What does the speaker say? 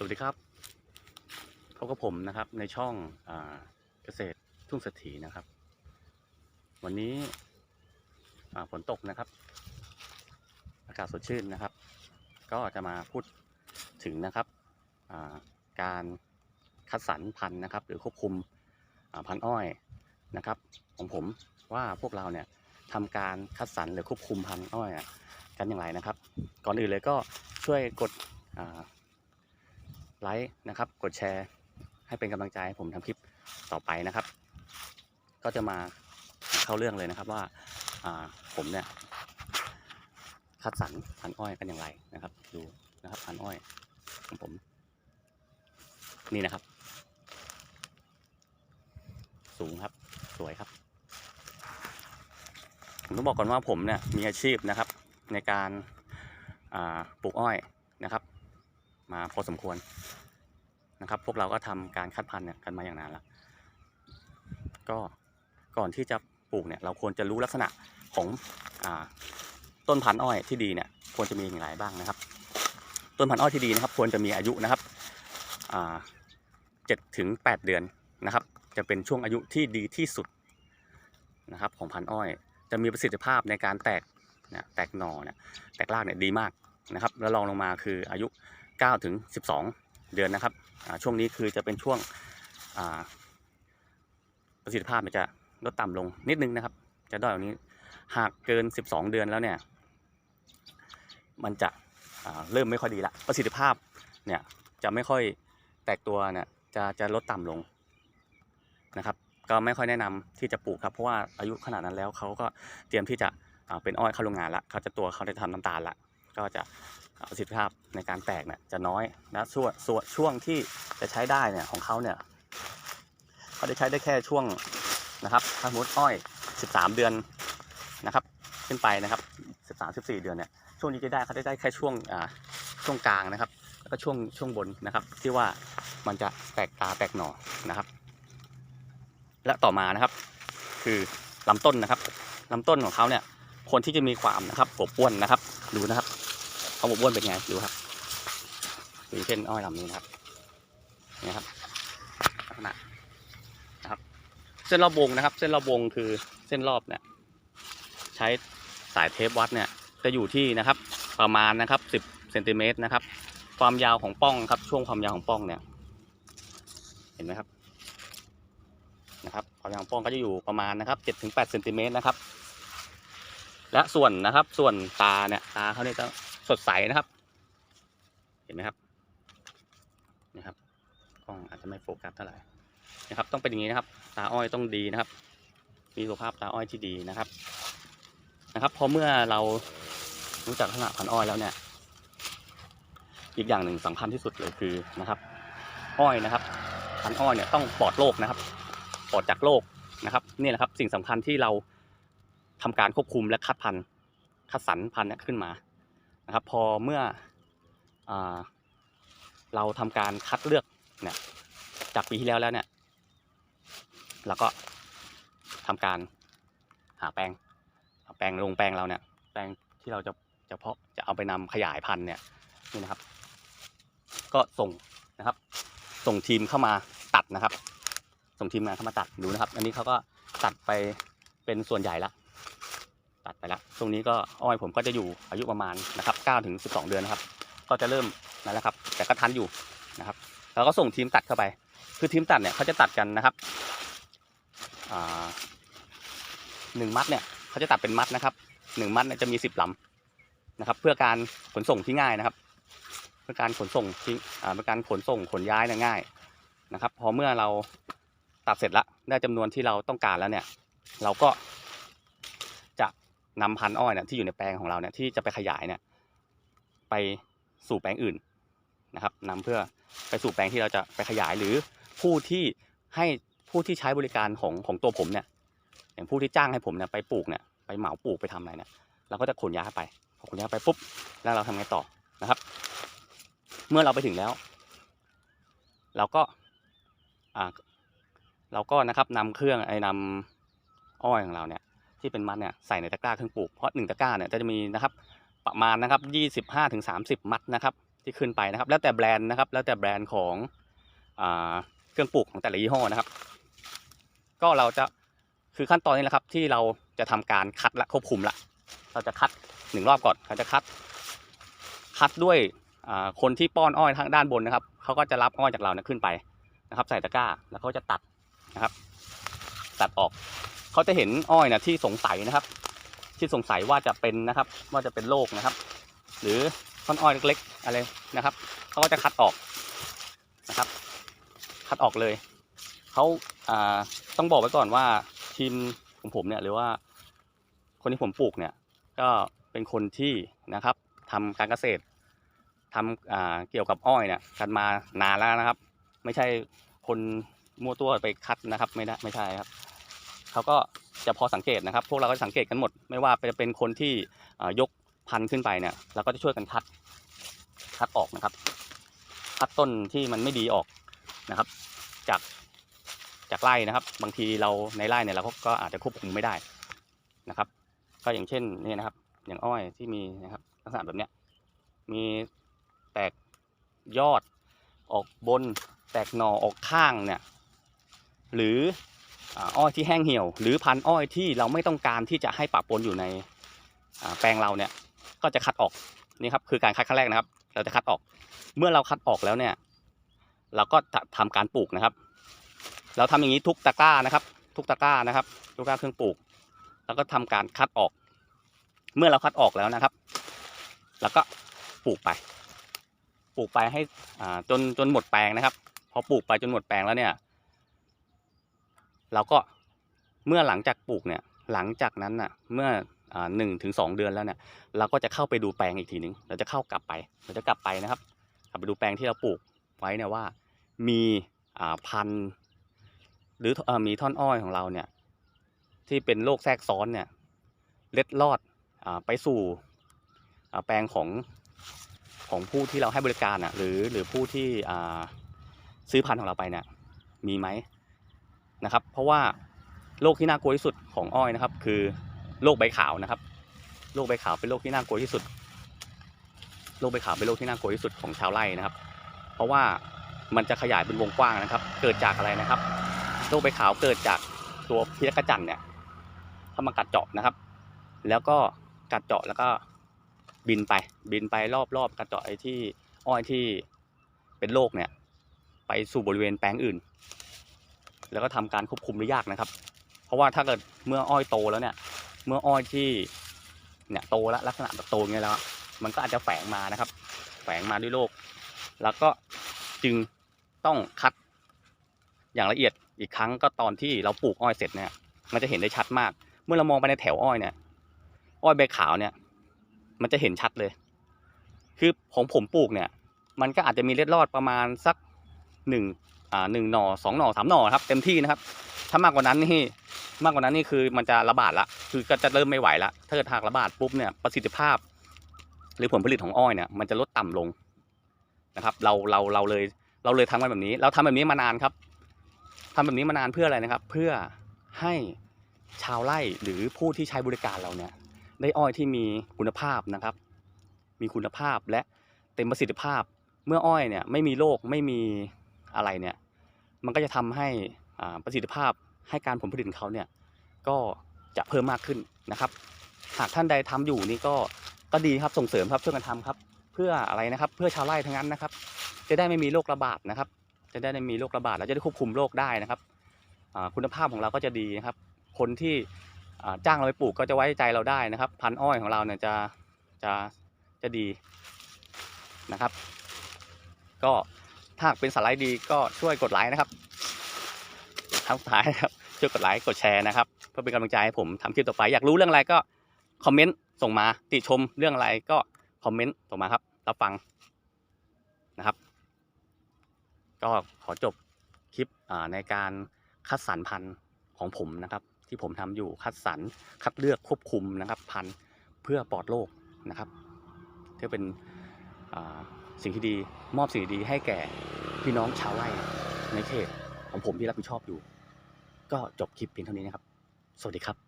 สวัสดีครับพบกับผมนะครับในช่องอเกษตรทุ่งเศรษฐีนะครับ วันนี้ฝนตกนะครับ อากาศสดชื่นนะครับ ก็จะมาพูดถึงนะครับการคัดสรรพันธุ์นะครับ หรือควบคุมพันธุ์อ้อยนะครับ ของผมว่าพวกเราเนี่ยทำการคัดสรรหรือควบคุมพันธุ์อ้อยกันอย่างไรนะครับ ก่อนอื่นเลยก็ช่วยกด ไลค์นะครับ กดแชร์ ให้เป็นกำลังใจให้ผมทำคลิปต่อไปนะครับ ก็จะมาเข้าเรื่องเลยนะครับว่าผมเนี่ยคัดสรรพันอ้อยกันอย่างไรนะครับ ดูนะครับพันอ้อยของผม นี่นะครับ สูงครับ สวยครับผมต้องบอกก่อนว่าผมเนี่ยมีอาชีพนะครับ ในการปลูกอ้อยนะครับ มาพอสมควรนะครับ พวกเราก็ทำการคัดพันธุ์เนี่ยกันมาอย่างนานแล้วก็ก่อนที่จะปลูกเนี่ยเราควรจะรู้ลักษณะของอต้นพันธุ์อ้อยที่ดีเนี่ยควรจะมีอย่างไรบ้างนะครับ ต้นพันธุ์อ้อยที่ดีนะครับ ควรจะมีอายุนะครับเจ็ดถึงแปดเดือนนะครับ จะเป็นช่วงอายุที่ดีที่สุดนะครับ ของพันธุ์อ้อย จะมีประสิทธิภาพในการแตกนี่ยแตกหน่อเนี่ยแตกรากเนี่ยดีมากนะครับ แล้วรองลงมาคืออายุ 9ถึง12 เดือนนะครับช่วงนี้คือจะเป็นช่วงประสิทธิภาพมันจะลดต่ำลงนิดนึงนะครับ จะด้อยกว่านี้หากเกิน 12 เดือนแล้วเนี่ย มันจะเริ่มไม่ค่อยดีละประสิทธิภาพเนี่ยจะไม่ค่อยแตกตัวเนี่ยจะจะลดต่ำลงนะครับ ก็ไม่ค่อยแนะนำที่จะปลูกครับ เพราะว่าอายุขนาดนั้นแล้วเขาก็เตรียมที่จะเป็นอ้อยเข้าโรงงานละเขาจะตัวเขาจะทำน้ำตาลละ ก็จะประสิทธิภาพในการแตกเนี่ยจะน้อยนะส่วนส่วนช่วงที่จะใช้ได้เนี่ยของเขาเนี่ยเขาจะใช้ได้แค่ช่วงนะครับถ้าสมมติอ้อย 13 เดือนนะครับ ขึ้นไปนะครับ 13 14 เดือนเนี่ยช่วงนี้จะได้เขาจะได้แค่ช่วงอ่าช่วงกลางนะครับ แล้วก็ช่วงช่วงบนนะครับ ที่ว่ามันจะแตกตาแตกหน่อนะครับ และต่อมานะครับ คือลำต้นนะครับลำต้นของเขาเนี่ยคนที่จะมีความนะครับอบอ้วนนะครับ ดูนะครับ เขาบอกอ้วนเป็นไงดูครับดูเช่นอ้อยลำนี้นะครับนี่ครับลักษณะนะครับ เส้นรอบวงนะครับ เส้นรอบวงคือเส้นรอบเนี่ย ใช้สายเทปวัดเนี่ย จะอยู่ที่นะครับ ประมาณนะครับสิบเซนติเมตรนะครับ ความยาวของป้องครับ ช่วงความยาวของป้องเนี่ย เห็นไหมครับนะครับความยาวของป้องก็จะอยู่ประมาณนะครับเจ็ดถึงแปดเซนติเมตรนะครับ และส่วนนะครับ ส่วนตาเนี่ยตาเขาเนี่ยจะ สดใสนะครับ เห็นไหมครับนี่ครับกล้องอาจจะไม่โฟกัสเท่าไหร่นะครับ ต้องเป็นอย่างนี้นะครับ ตาอ้อยต้องดีนะครับ มีสุขภาพตาอ้อยที่ดีนะครับนะครับพอเมื่อเรารู้จักลักษณะพันอ้อยแล้วเนี่ย อีกอย่างหนึ่งสำคัญที่สุดเลยคือนะครับ อ้อยนะครับ พันอ้อยเนี่ยต้องปลอดโรคนะครับ ปลอดจากโรคนะครับนี่แหละครับ สิ่งสำคัญที่เราทำการควบคุมและคัดพันธุ์คัดสรรพันธุ์นี่ยขึ้นมา นะครับ พอเมื่ออเราทำการคัดเลือกเนี่ยจากปีที่แล้วแล้วเนี่ยเราก็ทำการหาแปลงแปลงลงแปลงเราเนี่ย แปลงที่เราจะจะเพาะจะเอาไปนำขยายพันธุ์เนี่ยนี่นะครับ ก็ส่งนะครับ ส่งทีมเข้ามาตัดนะครับ ส่งทีมงานเข้ามาตัดดูนะครับ อันนี้เขาก็ตัดไปเป็นส่วนใหญ่ละ ตัดไปแล้วช่วงนี้ก็อ้อยผมก็จะอยู่อายุประมาณนะครับ9ถึง12 เดือนนะครับ ก็จะเริ่มนั่นแหละครับ แต่ก็ทันอยู่นะครับ แล้วก็ส่งทีมตัดเข้าไป คือทีมตัดเนี่ยเขาจะตัดกันนะครับหนึ่งมัดเนี่ยเขาจะตัดเป็นมัดนะครับหนึ่งมัดเนี่ยจะมีสิบลำนะครับ เพื่อการขนส่งที่ง่ายนะครับ เพื่อการขนส่งที่เพื่อการขนส่งขนย้ายเนี่ยง่ายนะครับ พอเมื่อเราตัดเสร็จแล้วได้จำนวนที่เราต้องการแล้วเนี่ย เราก็ นำพันธุ์อ้อยเนี่ยที่อยู่ในแปลงของเราเนี่ยที่จะไปขยายเนี่ยไปสู่แปลงอื่นนะครับนำเพื่อไปสู่แปลงที่เราจะไปขยายหรือผู้ที่ให้ผู้ที่ใช้บริการของของตัวผมเนี่ยอย่างผู้ที่จ้างให้ผมเนี่ยไปปลูกเนี่ยไปเหมาปลูกไปทำอะไรเนี่ยเราก็จะขนย้ายไปพอขนย้ายไปปุ๊บแล้วเราทำไงต่อนะครับ เมื่อเราไปถึงแล้ว เราก็อ่าเราก็นะครับนำเครื่องไอ้นำอ้อยของเราเนี่ย ที่เป็นมัดเนี่ยใส่ในตะกร้าเครื่องปลูกเพราะหนึ่งตะกร้าเนี่ยจะมีนะครับประมาณนะครับยี่สิบห้าถึงสามสิบมัดนะครับที่ขึ้นไปนะครับ แล้วแต่แบรนด์นะครับ แล้วแต่แบรนด์ของอเครื่องปลูกของแต่ละยี่ห้อนะครับ ก็เราจะคือขั้นตอนนี้แหละครับที่เราจะทำการคัดและควบคุมละ เราจะคัดหนึ่งรอบก่อนเราจะคัด คัดด้วยคนที่ป้อนอ้อยทางด้านบนนะครับเขาก็จะรับอ้อยจากเราเนี่ยขึ้นไปนะครับ ใส่ตะกร้าแล้วเขาจะตัดนะครับ ตัดออก เขาจะเห็นอ้อยนะที่สงสัยนะครับ ที่สงสัยว่าจะเป็นนะครับ ว่าจะเป็นโรคนะครับ หรือท่อนอ้อยเล็กๆอะไรนะครับเขาก็จะคัดออกนะครับ คัดออกเลยเขาาต้องบอกไว้ก่อนว่าทีมของผมเนี่ยหรือว่า คนที่ผมปลูกเนี่ย ก็เป็นคนที่นะครับทำการเกษตรทำเกี่ยวกับอ้อยเนี่ยกันมานานแล้วนะครับ ไม่ใช่คนมั่วตัวไปคัดนะครับ ไม่ได้ไม่ใช่ครับ เขาก็จะพอสังเกตนะครับ พวกเราก็สังเกตกันหมด ไม่ว่าจะเป็นคนที่ยกพันธุ์ขึ้นไปเนี่ยเราก็จะช่วยกันคัดคัดออกนะครับ คัดต้นที่มันไม่ดีออกนะครับ จากจากไร่นะครับ บางทีเราในไร่เนี่ยเราก็ก็อาจจะควบคุมไม่ได้นะครับ ก็อย่างเช่นนี่นะครับ อย่างอ้อยที่มีนะครับลักษณะแบบเนี้ยมีแตกยอดออกบนแตกหน่อออกข้างเนี่ยหรือ อ้อยที่แห้งเหี่ยว หรือพันอ้อยที่เราไม่ต้องการที่จะให้ปะปนอยู่ในแปลงเราเนี่ยก็จะคัดออกนี่ครับคือการคัดขั้นแรกนะครับ เราจะคัดออก เมื่อเราคัดออกแล้วเนี่ย เราก็จะทำการปลูกนะครับ เราทำอย่างนี้ทุกตะกร้านะครับ ทุกตะกร้านะครับ ทุกตะกร้าเครื่องปลูก แล้วก็ทำการคัดออก เมื่อเราคัดออกแล้วนะครับ แล้วก็ปลูกไป ปลูกไปให้จนจนหมดแปลงนะครับ พอปลูกไปจนหมดแปลงแล้วเนี่ย เราก็เมื่อหลังจากปลูกเนี่ยหลังจากนั้นน่ะเมื่อหนึ่งถึงสองเดือนแล้วเนี่ยเราก็จะเข้าไปดูแปลงอีกทีหนึ่งเราจะเข้ากลับไป เราจะกลับไปนะครับ กลับไปดูแปลงที่เราปลูกไว้เนี่ยว่ามีพันธุ์หรืออมีท่อนอ้อยของเราเนี่ยที่เป็นโรคแทรกซ้อนเนี่ยเล็ดลอดอไปสู่แปลงของของผู้ที่เราให้บริการอะหรือหรือผู้ที่ซื้อพันธุ์ของเราไปเนี่ยมีไหม นะครับ เพราะว่าโรคที่น่ากลัวที่สุดของอ้อยนะครับ คือโรคใบขาวนะครับโรคใบขาวเป็นโรคที่น่ากลัวที่สุดโรคใบขาวเป็นโรคที่น่ากลัวที่สุดของชาวไร่นะครับ เพราะว่ามันจะขยายเป็นวงกว้างนะครับ เกิดจากอะไรนะครับโรคใบขาวเกิดจากตัวพิษกระจันเนี่ยเข้ามากัดเจาะนะครับ แล้วก็กัดเจาะแล้วก็บินไป บินไปรอบๆกัดเจาะไอ้ที่อ้อยที่เป็นโรคเนี่ย ไปสู่บริเวณแปลงอื่น แล้วก็ทำการควบคุมได้ยากนะครับ เพราะว่าถ้าเกิดเมื่ออ้อยโตแล้วเนี่ย เมื่ออ้อยที่เนี่ยโตแล้วลักษณะแบบโตอย่างเงี้ยแล้ว มันก็อาจจะแฝงมานะครับ แฝงมาด้วยโรคแล้วก็จึงต้องคัดอย่างละเอียดอีกครั้งก็ตอนที่เราปลูกอ้อยเสร็จเนี่ยมันจะเห็นได้ชัดมาก เมื่อเรามองไปในแถวอ้อยเนี่ย อ้อยใบขาวเนี่ย มันจะเห็นชัดเลย คือของผมปลูกเนี่ย มันก็อาจจะมีเล็ดรอดประมาณสักหนึ่ง อ่าหนึ่งหน่อสองหน่อสามหน่อครับเต็มที่นะครับ ถ้ามากกว่านั้นนี่มากกว่านั้นนี่คือมันจะระบาดละคือก็จะเริ่มไม่ไหวละถ้าเกิดหากระบาดปุ๊บเนี่ยประสิทธิภาพ หรือผลผลิตของอ้อยเนี่ยมันจะลดต่ำลงนะครับ เราเราเราเลยเราเลยทำกันแบบนี้ เราทำแบบนี้มานานครับทำแบบนี้มานานเพื่ออะไรนะครับ เพื่อให้ชาวไร่หรือผู้ที่ใช้บริการเราเนี่ย ได้อ้อยที่มีคุณภาพนะครับ มีคุณภาพและเต็มประสิทธิภาพเมื่ออ้อยเนี่ยไม่มีโรคไม่มี อะไรเนี่ย มันก็จะทำให้ประสิทธิภาพให้การผลผลิตของเขาเนี่ยก็จะเพิ่มมากขึ้นนะครับ หากท่านใดทำอยู่นี่ก็ก็ดีครับส่งเสริมครับช่วยกันทำครับ เพื่ออะไรนะครับ เพื่อชาวไร่ทั้งนั้นนะครับ จะได้ไม่มีโรคระบาดนะครับ จะได้ไม่มีโรคระบาดแล้วจะได้ควบคุมโรคได้นะครับคุณภาพของเราก็จะดีนะครับ คนที่จ้างเราไปปลูกก็จะไว้ใจเราได้นะครับ พันอ้อยของเราเนี่ยจะจะจะดีนะครับ ก็ ถ้าหากเป็นสาระดีก็ช่วยกดไลค์นะครับทั้งสุดท้ายนะครับช่วยกดไลค์กดแชร์นะครับเพื่อเป็นกำลังใจให้ผมทำคลิปต่อไป อยากรู้เรื่องอะไรก็คอมเมนต์ส่งมาติชมเรื่องอะไรก็คอมเมนต์ส่งมาครับ รับฟังนะครับ ก็ขอจบคลิปในการคัดสรรพันธุ์ของผมนะครับ ที่ผมทำอยู่คัดสรรคัดเลือกควบคุมนะครับ พันธุ์เพื่อปลอดโรคนะครับเพื่อเป็นอ่า สิ่งที่ดีมอบสิ่งดีให้แก่พี่น้องชาวไร่ในเขตของผมที่รับผิดชอบอยู่ ก็จบคลิปเพียงเท่านี้นะครับ สวัสดีครับ